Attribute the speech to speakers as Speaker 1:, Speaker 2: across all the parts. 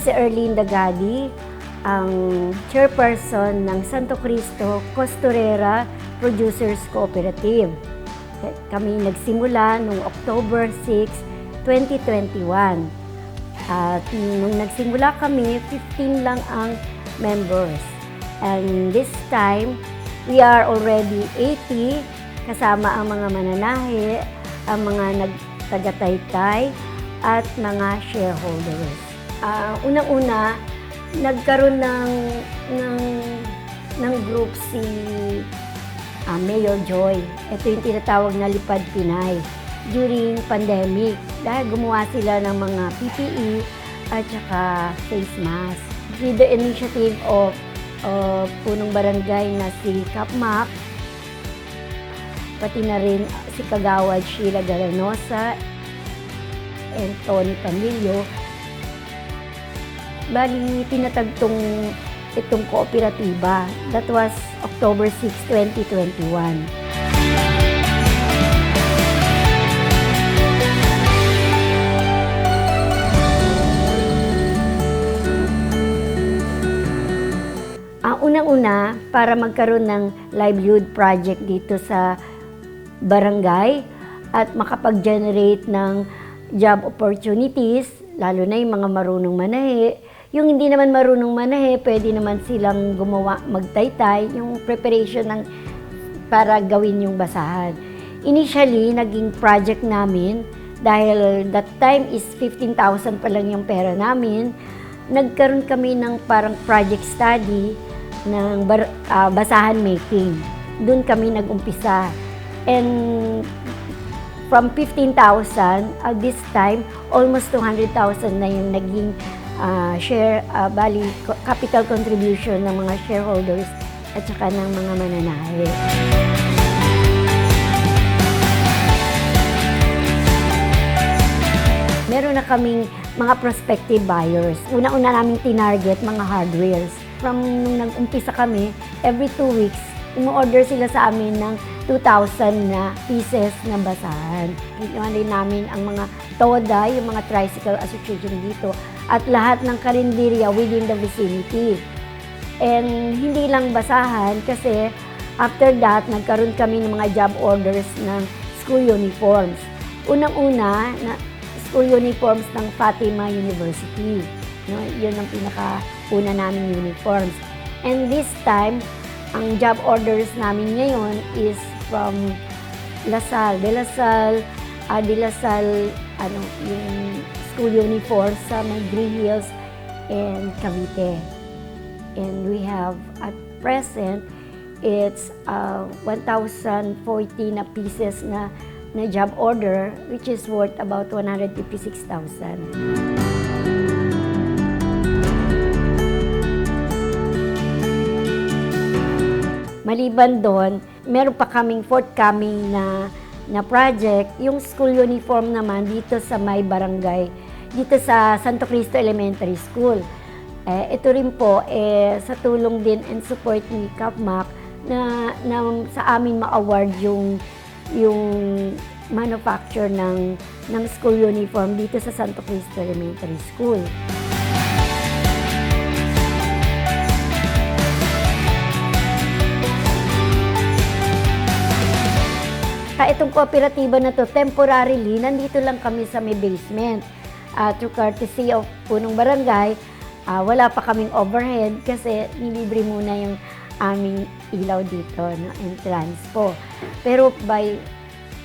Speaker 1: Si Erlinda Gadi, ang chairperson ng Santo Cristo Costurera Producers Cooperative. Kami nagsimula noong October 6, 2021. At nung nagsimula kami, 15 lang ang members. And this time, we are already 80 kasama ang mga mananahi, ang mga nagtagataytay, at mga shareholders. Ah, unang-una, nagkaroon ng, ng, ng group si ah, Mayor Joy. Ito yung tinatawag na Lipad Pinay during pandemic dahil gumawa sila ng mga PPE at saka face mask. With the initiative of of punong barangay na si Kapmak, pati na rin si Kagawad Sheila Garanosa and Tony Camillo. Bali, tinatagtong itong kooperatiba. That was October 6, 2021. Ang unang-una, para magkaroon ng livelihood project dito sa barangay at makapag-generate ng job opportunities, lalo na yung mga marunong manahe. Yung hindi naman marunong manahe, pwede naman silang gumawa, magtaytay, yung preparation ng para gawin yung basahan. Initially, naging project namin, dahil that time is 15,000 pa lang yung pera namin, nagkaroon kami ng parang project study ng bar, ah, basahan making. Doon kami nag-umpisa. And from 15,000, at this time, almost 200,000 na yung naging ah, share, ah, bali, capital contribution ng mga shareholders at saka ng mga mananahe. Meron na kaming mga prospective buyers. Una-una namin tinarget mga hardwares. From nung nag-umpisa kami, every two weeks, umu-order sila sa amin ng 2,000 na pieces na basahan. Rin namin ang mga TODA, yung mga tricycle association dito, at lahat ng karinderya within the vicinity. And hindi lang basahan kasi after that, nagkaroon kami ng mga job orders ng school uniforms. Unang-una, na school uniforms ng Fatima University. No, yun ang pinaka-una namin uniforms. And this time, ang job orders namin ngayon is from Lasal, De La Salle, ah, De La Salle, ano, yung school uniforms sa may Green Hills and Cavite. And we have at present, it's uh, 1,040 na pieces na na job order which is worth about 156,000. Maliban doon, meron pa kaming forthcoming na na project, yung school uniform naman dito sa may barangay, dito sa Santo Cristo Elementary School. Eh, ito rin po, eh, sa tulong din and support ni CAPMAC na, na sa amin ma-award yung, yung manufacture ng, ng school uniform dito sa Santo Cristo Elementary School. Itong kooperatiba na to, temporarily, nandito lang kami sa may basement. Uh, through courtesy of punong barangay, ah, wala pa kaming overhead kasi nilibre muna yung aming ilaw dito, no, entrance po. Pero by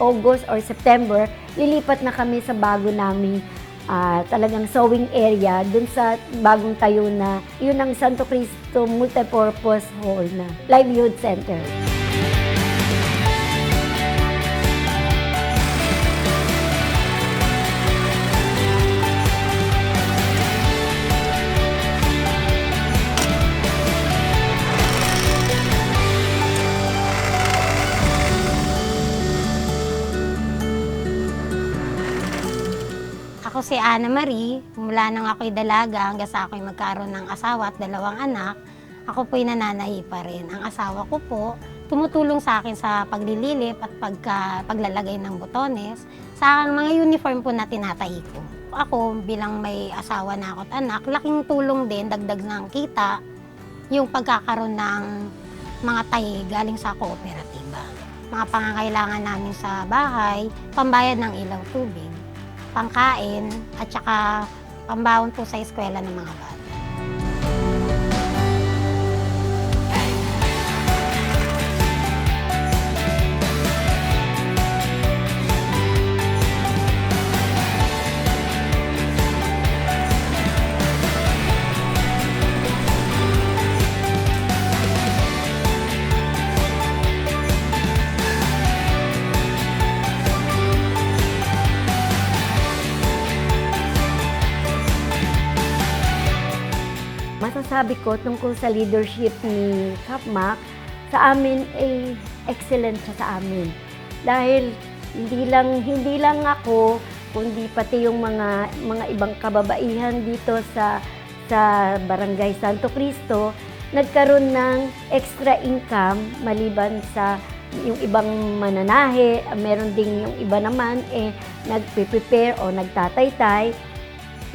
Speaker 1: August or September, lilipat na kami sa bago naming ah, talagang sewing area dun sa bagong tayo na yun ang Santo Cristo Multipurpose Hall na livelihood center.
Speaker 2: Ana Marie, mula nang ako'y dalaga hanggang sa ako'y magkaroon ng asawa at dalawang anak, ako po'y nananahi pa rin. Ang asawa ko po, tumutulong sa akin sa paglililip at pagka, paglalagay ng botones sa mga uniform po na tinatahi ko. ako bilang may asawa na ako at anak, laking tulong din, dagdag ng kita, yung pagkakaroon ng mga tahi galing sa kooperatiba. Mga pangangailangan namin sa bahay, pambayad ng ilaw tubig, pangkain, at saka pambawon po sa eskwela ng mga bata.
Speaker 1: Masasabi ko tungkol sa leadership ni Kapmak, sa amin ay excellent siya sa amin. Dahil hindi lang hindi lang ako kundi pati yung mga mga ibang kababaihan dito sa sa Barangay Santo Cristo nagkaroon ng extra income maliban sa yung ibang mananahe, meron ding yung iba naman eh nagpe-prepare o nagtataytay,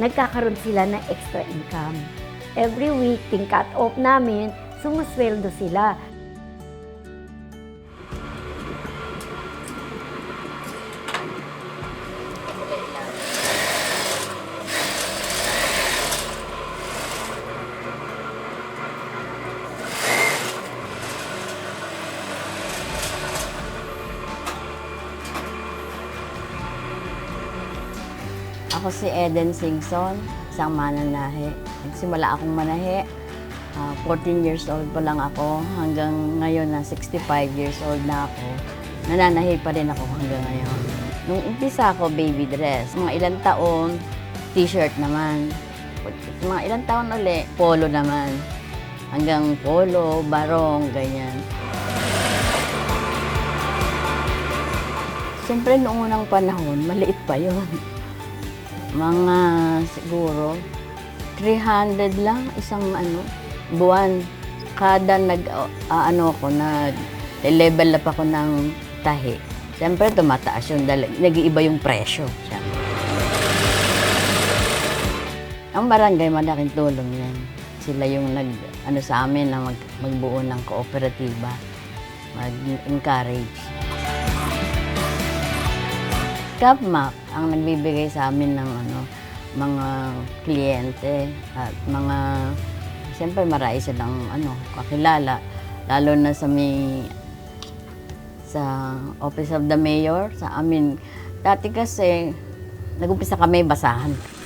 Speaker 1: nagkakaroon sila ng extra income. Every week, ting cut off namin, sumusweldo sila.
Speaker 3: Ako si Eden Singson, isang mananahe. Nagsimula akong manahe. Ah, 14 years old pa lang ako. Hanggang ngayon na 65 years old na ako. Nananahe pa rin ako hanggang ngayon. Nung umpisa ako, baby dress. Mga ilang taon, t-shirt naman. Mga ilang taon uli, polo naman. Hanggang polo, barong, ganyan. Siyempre, noong unang panahon, maliit pa yon mga siguro 300 lang isang ano buwan kada nag ah, ano ako nag level up ako ng tahi Siyempre, tumataas yung dal- nag-iiba yung presyo. Siyempre. Ang barangay, malaking tulong yan. Sila yung nag, ano sa amin na mag, magbuo ng kooperatiba. Mag-encourage. Capmac ang nagbibigay sa amin ng ano, mga kliyente at mga siyempre marami silang ano, kakilala. Lalo na sa may sa Office of the Mayor sa amin. Dati kasi nagumpisa kami basahan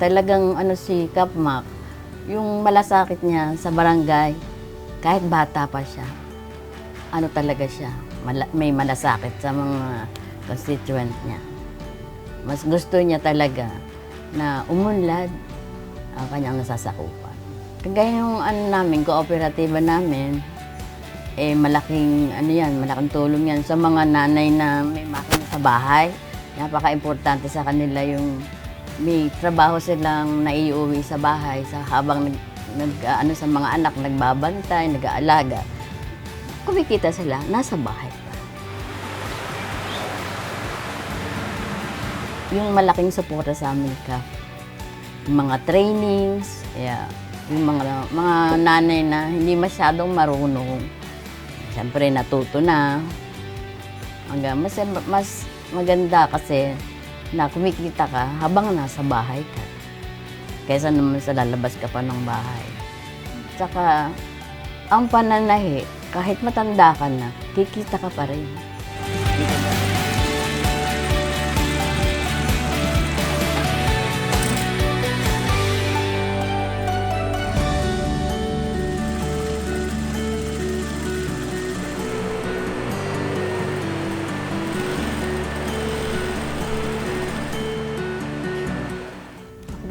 Speaker 3: talagang ano si Kapmak, yung malasakit niya sa barangay, kahit bata pa siya, ano talaga siya, mala- may malasakit sa mga constituent niya. Mas gusto niya talaga na umunlad ang kanyang nasasakupan. Kagaya yung ano namin, kooperatiba namin, eh malaking ano yan, malaking tulong yan sa mga nanay na may makina sa bahay. Napaka-importante sa kanila yung may trabaho silang naiuwi sa bahay sa habang nag, nag ano sa mga anak nagbabantay, nag-aalaga. Kumikita sila nasa bahay pa. Yung malaking suporta sa amin ka, mga trainings, yeah, yung mga mga nanay na hindi masyadong marunong. Siyempre natuto na. Hanggang mas mas maganda kasi na kumikita ka habang nasa bahay ka. Kaysa naman sa lalabas ka pa ng bahay. Tsaka, ang pananahi, kahit matanda ka na, kikita ka pa rin.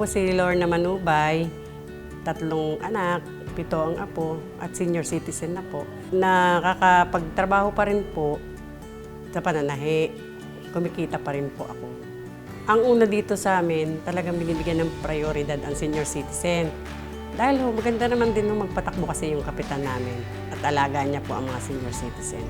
Speaker 4: Si Lorna Manubay, tatlong anak, pito ang apo, at senior citizen na po. Nakakapagtrabaho pa rin po sa pananahi. Kumikita pa rin po ako. Ang una dito sa amin, talagang binibigyan ng prioridad ang senior citizen. Dahil ho, maganda naman din magpatakbo kasi yung kapitan namin at alaga niya po ang mga senior citizen.